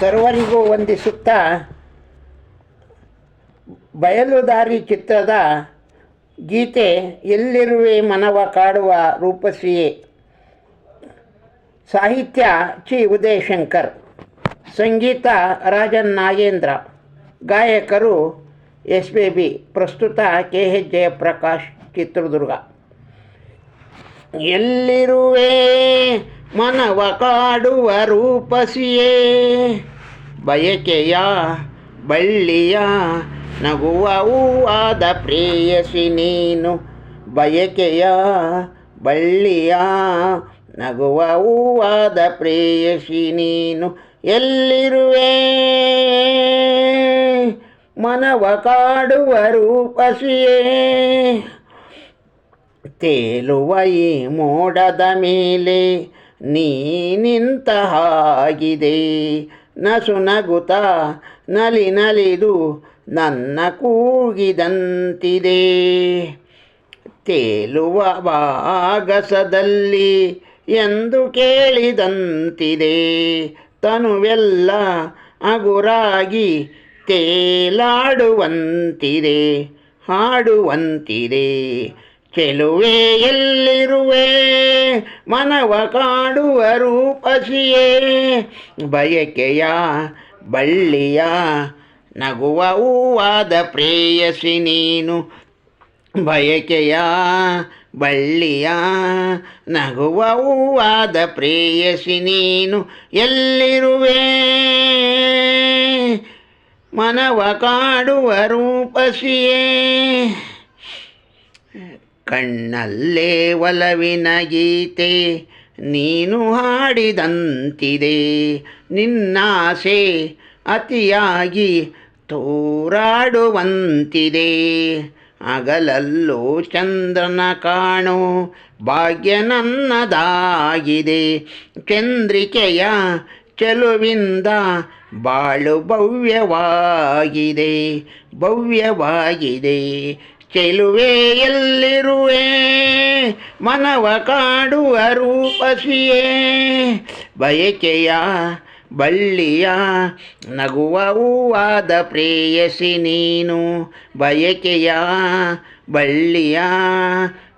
ಸರ್ವರಿಗೂ ವಂದಿಸುತ್ತಾ ಬಯಲುದಾರಿ ಚಿತ್ರದ ಗೀತೆ ಎಲ್ಲಿರುವೆ ಮನವ ಕಾಡುವ ರೂಪಸಿಯೇ. ಸಾಹಿತ್ಯ ಚಿ ಉದಯಶಂಕರ್, ಸಂಗೀತ ರಾಜನ್ ನಾಗೇಂದ್ರ, ಗಾಯಕರು ಎಸ್ ಬಿ ಬಿ ಪ್ರಸ್ತುತ ಕೆ ಎಚ್ ಜಯಪ್ರಕಾಶ್ ಚಿತ್ರದುರ್ಗ. ಎಲ್ಲಿರುವೆ ಮನವ ಕಾಡುವ ರೂಪಸಿಯೇ. ಬಯಕೆಯ ಬಳ್ಳಿಯ ನಗುವ ಹೂವಾದ ಪ್ರೇಯಸಿ ನೀನು. ಬಯಕೆಯ ಬಳ್ಳಿಯ ನಗುವ ಹೂವಾದ ಪ್ರೇಯಸಿ ನೀನು. ಎಲ್ಲಿರುವೆ? ಮನವ ಕಾಡುವ ರೂಪಸಿಯೇ? ತೇಲುವ ಈ ಮೋಡದ ಮೇಲೆ ನೀ ನಿಂತ ಹಾಗಿದೆ ನಸು ನಗುತ ನಲಿ ನಲಿದು ನನ್ನ ಕೂಗಿದಂತಿದೆ. ತೇಲುವ ಭಾಗಸದಲ್ಲಿ ಎಂದು ಕೇಳಿದಂತಿದೆ. ತನುವೆಲ್ಲ ಅಗುರಾಗಿ ತೇಲಾಡುವಂತಿದೆ ಹಾಡುವಂತಿದೆ. ಚೆಲುವೆ ಎಲ್ಲಿರುವೆ? ಮನವ ಕಾಡುವ ರೂಪಸಿಯೇ. ಬಯಕೆಯ, ಬಳ್ಳಿಯ, ನಗುವ ಹೂವಾದ ಪ್ರೇಯಸಿ ನೀನು. ಬಯಕೆಯ, ಬಳ್ಳಿಯ, ನಗುವ ಹೂವಾದ ಪ್ರೇಯಸಿ ನೀನು. ಎಲ್ಲಿರುವೆ? ಮನವ ಕಾಡುವ ರೂಪಸಿಯೇ. ಕಣ್ಣಲ್ಲೇ ಒಲವಿನ ಗೀತೆ ನೀನು ಹಾಡಿದಂತಿದೆ. ನಿನ್ನಾಸೆ ಅತಿಯಾಗಿ ತೋರಾಡುವಂತಿದೆ. ಅಗಲಲ್ಲೂ ಚಂದ್ರನ ಕಾಣೋ, ಭಾಗ್ಯ ನನ್ನದಾಗಿದೆ. ಚಂದ್ರಿಕೆಯ ಚೆಲುವಿಂದ ಬಾಳು ಭವ್ಯವಾಗಿದೆ ಭವ್ಯವಾಗಿದೆ. ಚೆಲುವೆ ಎಲ್ಲಿರುವೆ? ಮನವ ಕಾಡುವ ರೂಪಸಿಯೇ? ಬಯಕೆಯ, ಬಳ್ಳಿಯ, ನಗುವ ಪ್ರೇಯಸಿ ನೀನು. ಬಯಕೆಯ, ಬಳ್ಳಿಯ,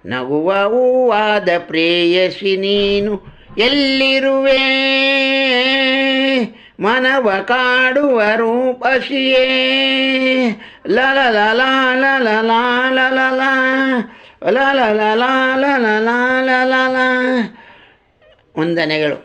ನಗುವ ಹೂವಾದ ಪ್ರೇಯಸಿ ನೀನು. ಎಲ್ಲಿರುವೆ? ಮನವ ಕಾಡುವ ರೂಪಸಿಯೇ? ವಂದನೆಗಳು